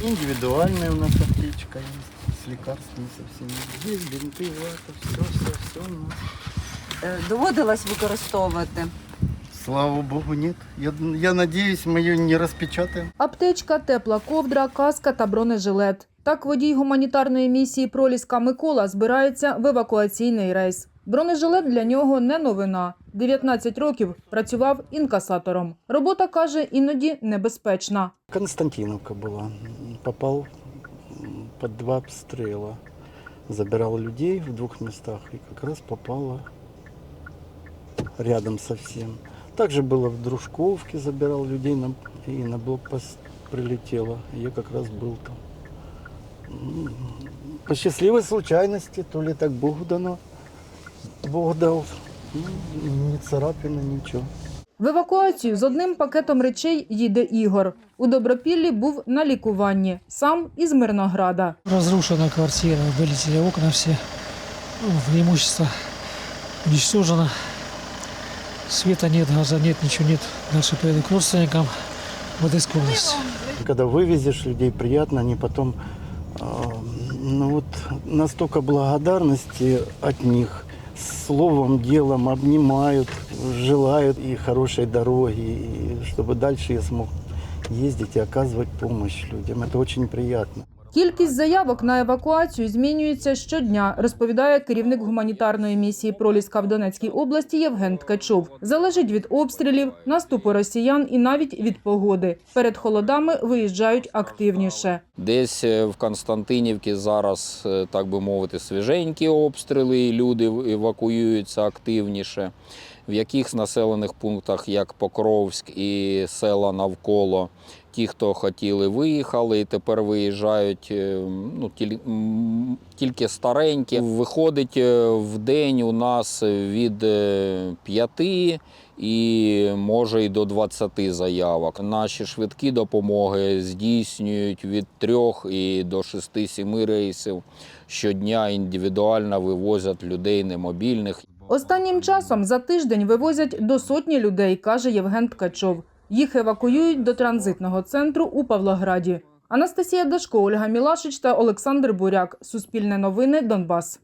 Индивидуальная у нас аптечка есть с лекарствами со всеми. Здесь бинты, вата, все, все, все у нас. Е, Доводилось використовувати. Слава богу, нет. Я, я надеюсь, мы ее не распечатаем. Аптечка, тепла ковдра, каска та бронежилет. Так водій гуманітарної місії Проліска Микола збирається в евакуаційний рейс. Бронежилет для нього не новина. 19 років працював інкасатором. Робота каже, іноді небезпечна. Константиновка была. Попал м, под два обстрела. Забирал людей в двух местах и как раз попало рядом совсем. Также было в Дружковке, забирал людей на, и на блокпост прилетело. Я как раз был там. М, По счастливой случайности, то ли так Богу дано, Бог дал. М, Ни царапины, ничего. В евакуацію з одним пакетом речей їде Ігор. У Добропіллі був на лікуванні, сам із Мирнограда. Разрушена квартира, вылетели окна все, ну, имущество уничтожено. Света нет, газа нет, ничего нет. Дальше поеду к родственникам в Одесскую область. Когда вывезешь людей, приятно, они потом, а, ну вот, настолько благодарности от них, словом, делом обнимают, желают и хорошей дороги, и чтобы дальше я смог ездить и оказывать помощь людям. Это очень приятно. Кількість заявок на евакуацію змінюється щодня, розповідає керівник гуманітарної місії Проліска в Донецькій області Євген Ткачов. Залежить від обстрілів, наступу росіян і навіть від погоди. Перед холодами виїжджають активніше. Десь е, в Константинівці зараз, е, так би мовити, свіженькі обстріли, люди евакуюються активніше. В якихось населених пунктах, як Покровськ і села навколо, ті, хто хотіли, виїхали і тепер виїжджають е, ну, тіль- тільки старенькі. Виходить е, в день у нас від 5 і може й до 20 заявок. Наші швидкі допомоги здійснюють від 3 і до 6-7 рейсів. Щодня індивідуально вивозять людей немобільних. Останнім часом за тиждень вивозять до сотні людей, каже Євген Ткачов. Їх евакуюють до транзитного центру у Павлограді. Анастасія Дашко, Ольга Мілашич та Олександр Буряк. Суспільне новини Донбас.